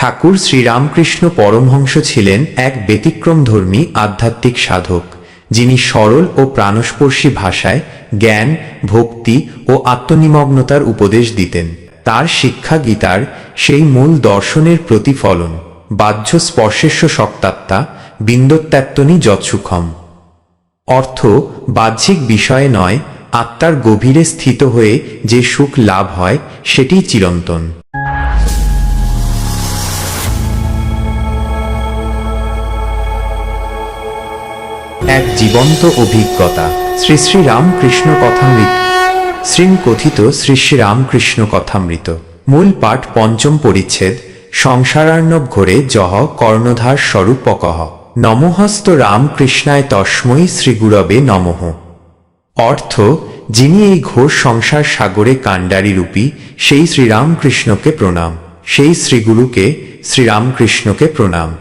ঠাকুর শ্রীরামকৃষ্ণ পরমহংস ছিলেন এক ব্যতিক্রমধর্মী আধ্যাত্মিক সাধক, যিনি সরল ও প্রাণস্পর্শী ভাষায় জ্ঞান, ভক্তি ও আত্মনিমগ্নতার উপদেশ দিতেন। তার শিক্ষা গীতার সেই মূল দর্শনের প্রতিফলন, বাহ্য স্পর্শেষ্য শক্তাত্মা, বিন্দত্যাত্তনি যৎসুখম। অর্থ, বাহ্যিক বিষয়ে নয়, আত্মার গভীরে স্থিত হয়ে যে সুখ লাভ হয় সেটি চিরন্তন। এক জীবন্ত অভিজ্ঞতা। শ্রী শ্রী রামকৃষ্ণ কথামৃত। শৃঙ্কথিত শ্রী শ্রী রামকৃষ্ণ কথামৃত। মূল পাঠ পঞ্চম পরিচ্ছেদ। সংসারার্ণব ঘোরে জহ কর্ণধার স্বরূপকহ। নমহস্ত রামকৃষ্ণায় তস্মৈ শ্রীগুরবে নমঃ। অর্থ, যিনি এই ঘোর সংসার সাগরে কাণ্ডারি রূপী, সেই শ্রীরামকৃষ্ণকে প্রণাম। সেই শ্রীগুরুকে শ্রীরামকৃষ্ণকে প্রণাম।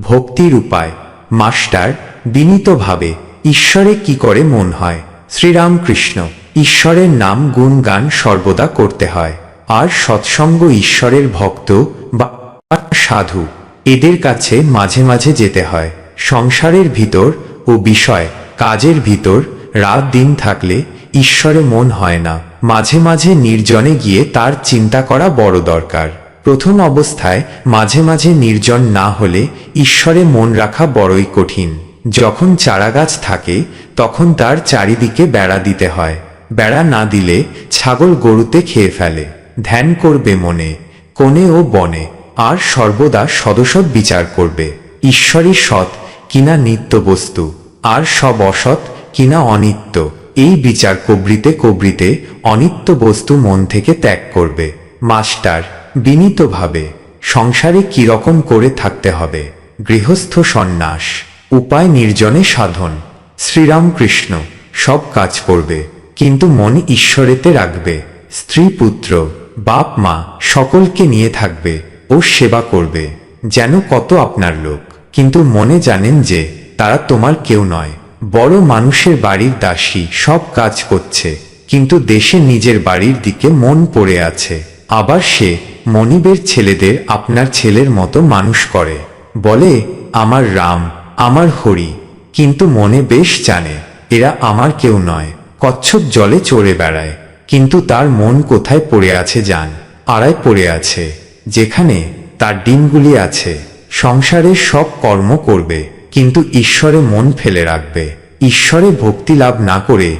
ভক্তির উপায় মাস্টার বিনীতভাবে, ঈশ্বরে কি করে মন হয়? শ্রীরামকৃষ্ণ, ঈশ্বরের নাম গুণগান সর্বদা করতে হয়। আর সৎসঙ্গ ঈশ্বরের ভক্ত বা সাধু, এদের কাছে মাঝে মাঝে যেতে হয়। সংসারের ভিতর ও বিষয়, কাজের ভিতর রাত দিন থাকলে ঈশ্বরে মন হয় না। মাঝে মাঝে নির্জনে গিয়ে তার চিন্তা করা বড় দরকার। প্রথম অবস্থায় মাঝে মাঝে নির্জন না হলে ঈশ্বরে মন রাখা বড়ই কঠিন। যখন চারাগাছ থাকে, তখন তার চারিদিকে বেড়া দিতে হয়। বেড়া না দিলে ছাগল গরুতে খেয়ে ফেলে। ধ্যান করবে মনে কোণে ও বনে, আর সর্বদা সদসৎ বিচার করবে। ঈশ্বরই সৎ, কিনা নিত্য বস্তু, আর সব অসৎ, কিনা অনিত্য, এই বিচার কবরিতে কবরিতে অনিত্য বস্তু মন থেকে ত্যাগ করবে। মাস্টার বিনীতভাবে, সংসারে কীরকম করে থাকতে হবে? গৃহস্থ সন্ন্যাস, উপায় নির্জনে সাধন। শ্রীরামকৃষ্ণ, সব কাজ করবে, কিন্তু মন ঈশ্বরেতে রাখবে। স্ত্রী পুত্র, বাপ মা, সকলকে নিয়ে থাকবে ও সেবা করবে। যেন কত আপনার লোক, কিন্তু মনে জানেন যে, তারা তোমার কেউ নয়। বড় মানুষের বাড়ির দাসী সব কাজ করছে, কিন্তু দেশে নিজের বাড়ির দিকে মন পড়ে আছে। আবার সে মনিবের ছেলেদের আপনার ছেলের মতো মানুষ করে। বলে, আমার রাম, আমার হরি, কিন্তু মনে বেশ জানে, এরা আমার কেউ নয়। কচ্ছপ জলে চড়ে বেড়ায়, কিন্তু তার মন কোথায় পড়ে আছে যান আড়ায় পড়ে আছে। যেখানে তার ডিমগুলি আছে সংসারের সব কর্ম করবে, কিন্তু ঈশ্বরে মন ফেলে রাখবে। ঈশ্বরে ভক্তি লাভ না করে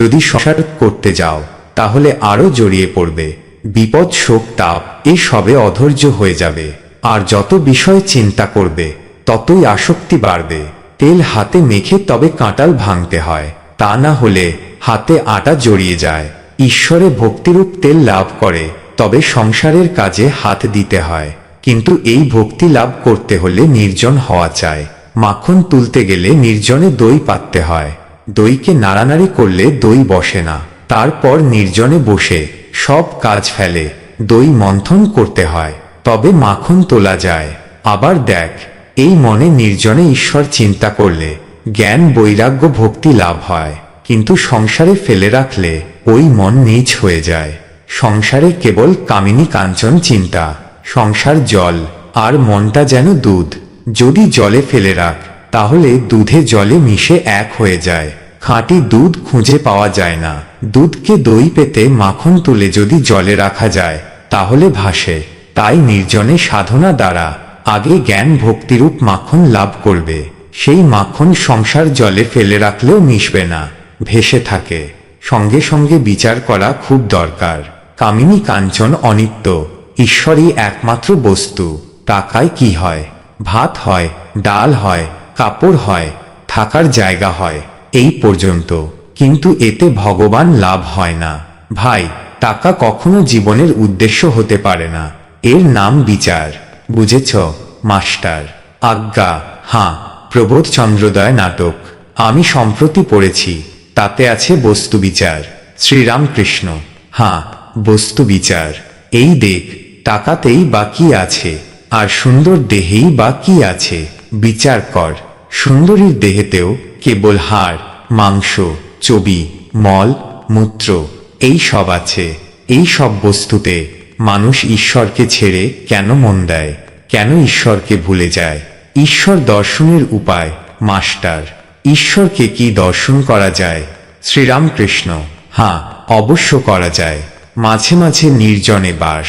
যদি সংসার করতে যাও, তাহলে আরও জড়িয়ে পড়বে। বিপদ, শোক, তাপ, এ সবে অধৈর্য হয়ে যাবে। আর যত বিষয় চিন্তা করবে, ততই আসক্তি বাড়বে। তেল হাতে মেখে তবে কাঁটাল ভাঙতে হয়। তা না হলে হাতে আটা জড়িয়ে যায়। ঈশ্বরে ভক্তিরূপ তেল লাভ করে, তবে সংসারের কাজে হাত দিতে হয়। কিন্তু এই ভক্তি লাভ করতে হলে নির্জন হওয়া চায় মাখন তুলতে গেলে নির্জনে দই পাততে হয়। দইকে নাড়ানাড়ি করলে দই বসে না। তারপর নির্জনে বসে সব কাজ ফেলে, দই মন্থন করতে হয়, তবে মাখন তোলা যায়। আবার দেখ, এই মনে নির্জনে ঈশ্বর চিন্তা করলে, জ্ঞান বৈরাগ্য ভক্তি লাভ হয়, কিন্তু সংসারে ফেলে রাখলে, ওই মন নিচ হয়ে যায়। সংসারে কেবল কামিনী কাঞ্চন চিন্তা, সংসার জল, আর মনটা যেন দুধ। যদি জলে ফেলে রাখ, তাহলে দুধে জলে মিশে এক হয়ে যায়, খাঁটি দুধ খুঁজে পাওয়া যায় না। দুধকে দই পেতে মাখন তুলে যদি জলে রাখা যায়, তাহলে ভাসে। তাই নির্জনে সাধনা দ্বারা আগে জ্ঞান ভক্তিরূপ মাখন লাভ করবে। সেই মাখন সংসার জলে ফেলে রাখলেও মিশবে না, ভেসে থাকে। সঙ্গে সঙ্গে বিচার করা খুব দরকার। কামিনী কাঞ্চন অনিত্য, ঈশ্বরই একমাত্র বস্তু। টাকায় কি হয়? ভাত হয়, ডাল হয়, কাপড় হয়, থাকার জায়গা হয়, এই পর্যন্ত। কিন্তু এতে ভগবান লাভ হয় না। ভাই, টাকা কখনো জীবনের উদ্দেশ্য হতে পারে না। এর নাম বিচার। বুঝেছ, মাস্টার? আজ্ঞা, হাঁ, প্রবোধ চন্দ্রোদয় নাটক। আমি সম্প্রতি পড়েছি। তাতে আছে বস্তু বিচার। শ্রীরামকৃষ্ণ। হাঁ, বস্তু বিচার। এই দেখ, টাকাতেই বা কি আছে? আর সুন্দর দেহেই বা কি আছে? বিচার কর। সুন্দরীর দেহেতেও কেবল হাড়, মাংস চবি, মল, মূত্র, এই সব আছে। এই সব বস্তুতে মানুষ ঈশ্বরকে ছেড়ে কেন মন দেয়? কেন ঈশ্বরকে ভুলে যায়? ঈশ্বর দর্শনের উপায়, মাস্টার। ঈশ্বরকে কি দর্শন করা যায়? শ্রীরামকৃষ্ণ হ্যাঁ অবশ্য করা যায়। মাঝে মাঝে নির্জনে বাস।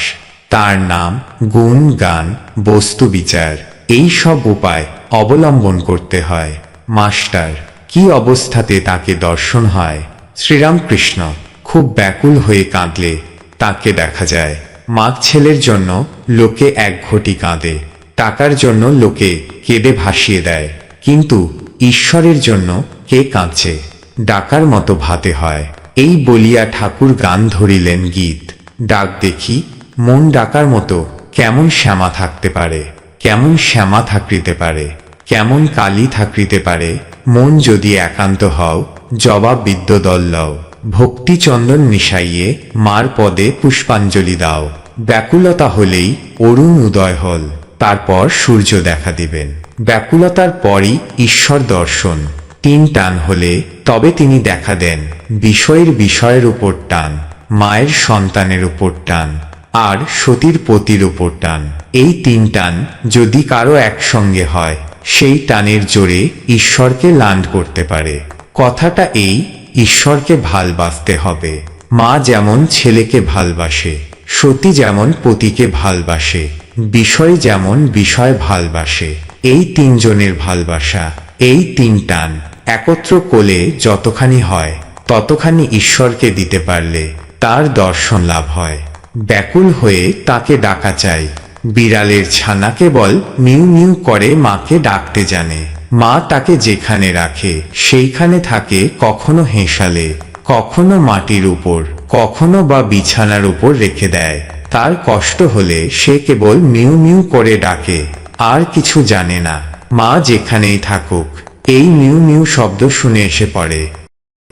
তার নাম, গুণ, গান, বস্তু বিচার। এই সব উপায় অবলম্বন করতে হয়। মাস্টার কি অবস্থাতে তাকে দর্শন হয়? শ্রীরামকৃষ্ণ খুব ব্যাকুল হয়ে কাঁদলে, তাকে দেখা যায়। মাঘ ছেলের জন্য লোকে এক ঘটি কাঁদে, টাকার জন্য লোকে কেঁদে ভাসিয়ে দেয়। কিন্তু ঈশ্বরের জন্য কে কাঁদছে? ডাকার মতো ভাতে হয়। এই বলিয়া ঠাকুর গান ধরিলেন গীত। ডাক দেখি, মন ডাকার মতো কেমন শ্যামা থাকতে পারে? কেমন শ্যামা থাকরিতে পারে? কেমন কালি থাকরিতে পারে? মন যদি একান্ত হও, জবাব বিদ্যদল লও। ভক্তি চন্দন মিশাইয়ে মার পদে পুষ্পাঞ্জলি দাও। ব্যাকুলতা হলেই অরুণ উদয় হল, তারপর সূর্য দেখা দিবেন। ব্যাকুলতার পরই ঈশ্বর দর্শন। তিন টান হলে তবে তিনি দেখা দেন। বিষয়ের বিষয়ের উপর টান, মায়ের সন্তানের উপর টান, আর সতীর পতির উপর টান। এই তিন টান যদি কারও একসঙ্গে হয় সেই টানের জোরে ঈশ্বরকে লান্ড করতে পারে। কথাটা এই, ঈশ্বরকে ভালবাসতে হবে। মা যেমন ছেলেকে ভালবাসে সতী যেমন পতিকে ভালবাসে বিষয় যেমন বিষয় ভালবাসে এই তিনজনের ভালবাসা এই তিন টান, একত্র কোলে যতখানি হয়, ততখানি ঈশ্বরকে দিতে পারলে তার দর্শন লাভ হয়। ব্যাকুল হয়ে তাকে ডাকা চাই। বিড়ালের ছানা কেবল মিউ মিউ করে মাকে ডাকতে জানে। মা তাকে যেখানে রাখে, সেইখানে থাকে কখনো হেঁসালে কখনো মাটির উপর, কখনো বা বিছানার উপর রেখে দেয়। তার কষ্ট হলে সে কেবল মিউ মিউ করে ডাকে, আর কিছু জানে না। মা যেখানেই থাকুক, এই মিউ মিউ শব্দ শুনে এসে পড়ে।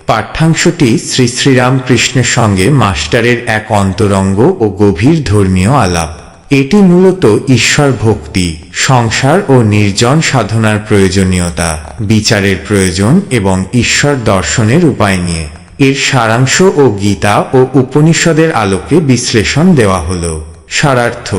পাঠ্যাংশটি শ্রী শ্রীরামকৃষ্ণের সঙ্গে মাস্টারের এক অন্তরঙ্গ ও গভীর ধর্মীয় আলাপ। এটি মূলত ঈশ্বর ভক্তি, সংসার ও নির্জন সাধনার প্রয়োজনীয়তা, বিচারের প্রয়োজন এবং ঈশ্বর দর্শনের উপায় নিয়ে। এর সারাংশ ও গীতা ও উপনিষদের আলোকে বিশ্লেষণ দেওয়া হল। সারার্থ।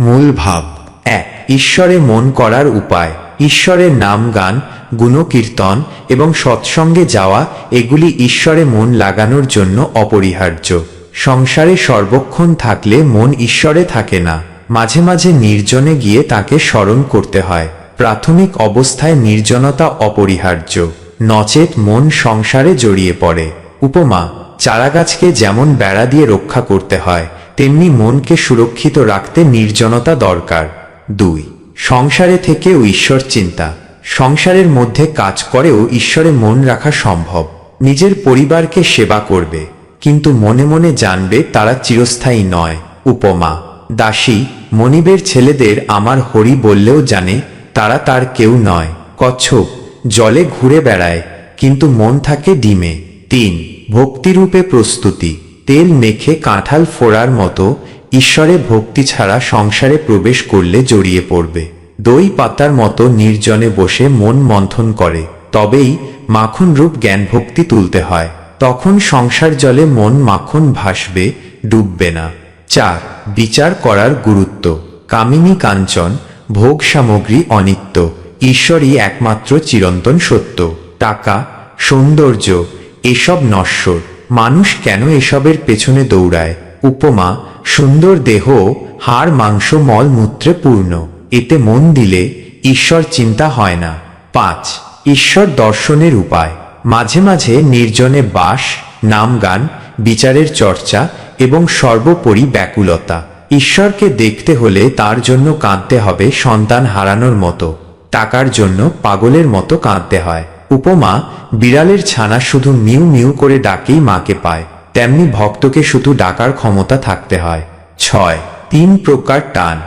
মূল ভাব। এক, ঈশ্বরে মন করার উপায়। ঈশ্বরের নাম গান, গুণকীর্তন এবং সৎসঙ্গে যাওয়া, এগুলি ঈশ্বরে মন লাগানোর জন্য অপরিহার্য। সংসারে সর্বক্ষণ থাকলে মন ঈশ্বরে থাকে না। মাঝে মাঝে নির্জনে গিয়ে তাকে স্মরণ করতে হয়। প্রাথমিক অবস্থায় নির্জনতা অপরিহার্য। নচেত মন সংসারে জড়িয়ে পড়ে। উপমা, চারাগাছকে যেমন বেড়া দিয়ে রক্ষা করতে হয়, তেমনি মনকে সুরক্ষিত রাখতে নির্জনতা দরকার। দুই, সংসারে থেকেও ঈশ্বর চিন্তা। সংসারের মধ্যে কাজ করেও ঈশ্বরে মন রাখা সম্ভব। নিজের পরিবারকে সেবা করবে। কিন্তু মনে মনে জানবে তারা চিরস্থায়ী নয়। উপমা। দাসী, মনিবের ছেলেদের আমার হরি বললেও জানে, তারা তার কেউ নয়। কচ্ছপ, জলে ঘুরে বেড়ায়, কিন্তু মন থাকে ডিমে। তিন, ভক্তিরূপে প্রস্তুতি। তেল মেখে কাঁঠাল ফোড়ার মতো, ঈশ্বরে ভক্তি ছাড়া সংসারে প্রবেশ করলে জড়িয়ে পড়বে। দই পাতার মতো নির্জনে বসে মন মন্থন করে, তবেই মাখন রূপ জ্ঞান ভক্তি তুলতে হয়। তখন সংসার জলে মন মাখন ভাসবে, ডুববে না। চার, বিচার করার গুরুত্ব। কামিনী কাঞ্চন, ভোগ সামগ্রী অনিত্য। ঈশ্বরই একমাত্র চিরন্তন সত্য। টাকা, সৌন্দর্য, এসব নশ্বর। মানুষ কেন এসবের পেছনে দৌড়ায়? উপমা, সুন্দর দেহ, হাড়, মাংস, মল, মূত্রে পূর্ণ। এতে মন দিলে ঈশ্বর চিন্তা হয় না। পাঁচ, ঈশ্বর দর্শনের উপায়। মাঝে মাঝে নির্জনে বাস নাম গান বিচারের চর্চা এবং সর্বোপরি ব্যাকুলতা। ঈশ্বরকে দেখতে হলে তার জন্য কাঁদতে হবে সন্তান হারানোর মতো। টাকার জন্য পাগলের মতো কাঁদতে হয়। উপমা, বিড়ালের ছানা শুধু মিউ মিউ করে ডাকেই মাকে পায়। তেমনি ভক্তকে শুধু ডাকার ক্ষমতা থাকতে হয়। ছয়, তিন প্রকার টান।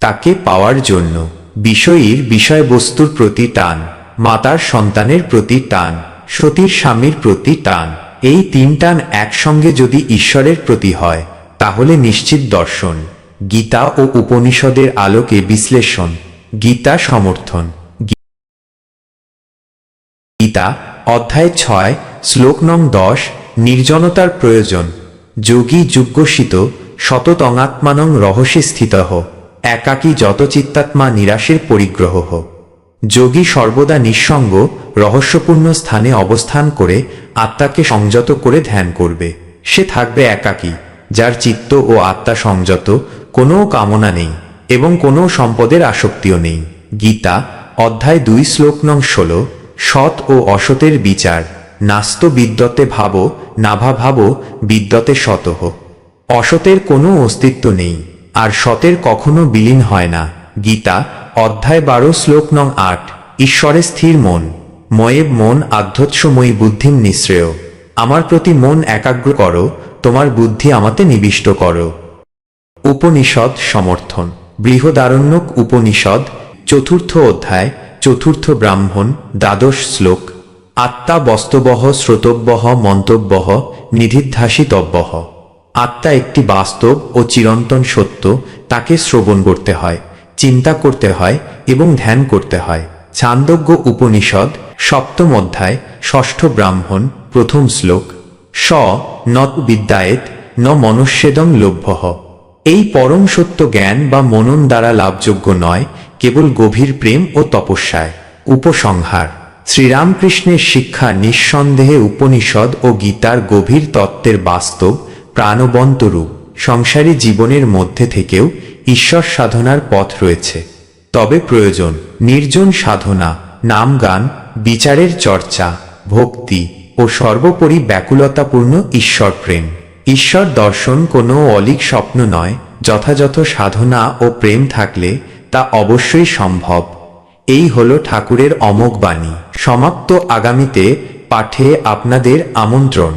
তাকে পাওয়ার জন্য। বিষয়ীর বিষয়বস্তুর প্রতি টান। মাতার সন্তানের প্রতি টান, সতীর স্বামীর প্রতি টান। এই তিন টান একসঙ্গে যদি ঈশ্বরের প্রতি হয়, তাহলে নিশ্চিত দর্শন, গীতা ও উপনিষদের আলোকে বিশ্লেষণ, গীতা সমর্থন গীতা অধ্যায় ছয়, শ্লোক নং দশ, নির্জনতার প্রয়োজন, যোগী যুগ্যসিত শততঙাত্মানং রহস্যে স্থিত, একাকী যত চিত্তাত্মা নিরাশের পরিগ্রহ যোগী সর্বদা নিঃসঙ্গ, রহস্যপূর্ণ স্থানে অবস্থান করে আত্মাকে সংযত করে ধ্যান করবে। সে থাকবে একাকী, যার চিত্ত ও আত্মা সংযত, কোনো কামনা নেই এবং কোনো সম্পদের আসক্তিও নেই। গীতা, অধ্যায় দুই, শ্লোক নং ষোলো, সৎ ও অসতের বিচার, নাস্ত বিদ্যতে ভাবো, নাভা ভাবো, বিদ্যতে শতহ অসতের কোনো অস্তিত্ব নেই, আর সতের কখনো বিলীন হয় না। গীতা অধ্যায় বারো, শ্লোক নং আট। ঈশ্বরে স্থির মন। ময়েব মন আধ্যাত্মময়ী বুদ্ধিম নিঃশ্রেয়। আমার প্রতি মন একাগ্র করো, তোমার বুদ্ধি আমাতে নিবিষ্ট করো। উপনিষদ সমর্থন। বৃহদারণ্যক উপনিষদ, চতুর্থ অধ্যায়, চতুর্থ ব্রাহ্মণ, দ্বাদশ শ্লোক। আত্মা বস্তবহ, শ্রোতব্যহ, মন্তব্যহ, নিধিধ্যাসিতব্যহ। আত্মা একটি বাস্তব ও চিরন্তন সত্য, তাকে শ্রবণ করতে হয়। চিন্তা করতে হয় এবং ধ্যান করতে হয়। ছান্দজ্ঞ উপনিষদ, সপ্তম অধ্যায়, ষষ্ঠ ব্রাহ্মণ, প্রথম শ্লোক। স নত বিদ্যায়েত, ন মনুষ্যেদং লভ্যহ এই পরম সত্য জ্ঞান বা মনন দ্বারা লাভযোগ্য নয়, কেবল গভীর প্রেম ও তপস্যায়। উপসংহার। শ্রীরামকৃষ্ণের শিক্ষা নিঃসন্দেহে উপনিষদ ও গীতার গভীর তত্ত্বের বাস্তব, প্রাণবন্ত রূপ। সংসারী জীবনের মধ্যে থেকেও ঈশ্বর সাধনার পথ রয়েছে। তবে প্রয়োজন, নির্জন সাধনা, নাম গান, বিচারের চর্চা, ভক্তি ও সর্বোপরি ব্যাকুলতাপূর্ণ ঈশ্বর প্রেম ঈশ্বর দর্শন কোনো অলিক স্বপ্ন নয়, যথাযথ সাধনা ও প্রেম থাকলে তা অবশ্যই সম্ভব। এই হল ঠাকুরের অমোঘ বাণী। সমাপ্ত আগামীতে পাঠে আপনাদের আমন্ত্রণ।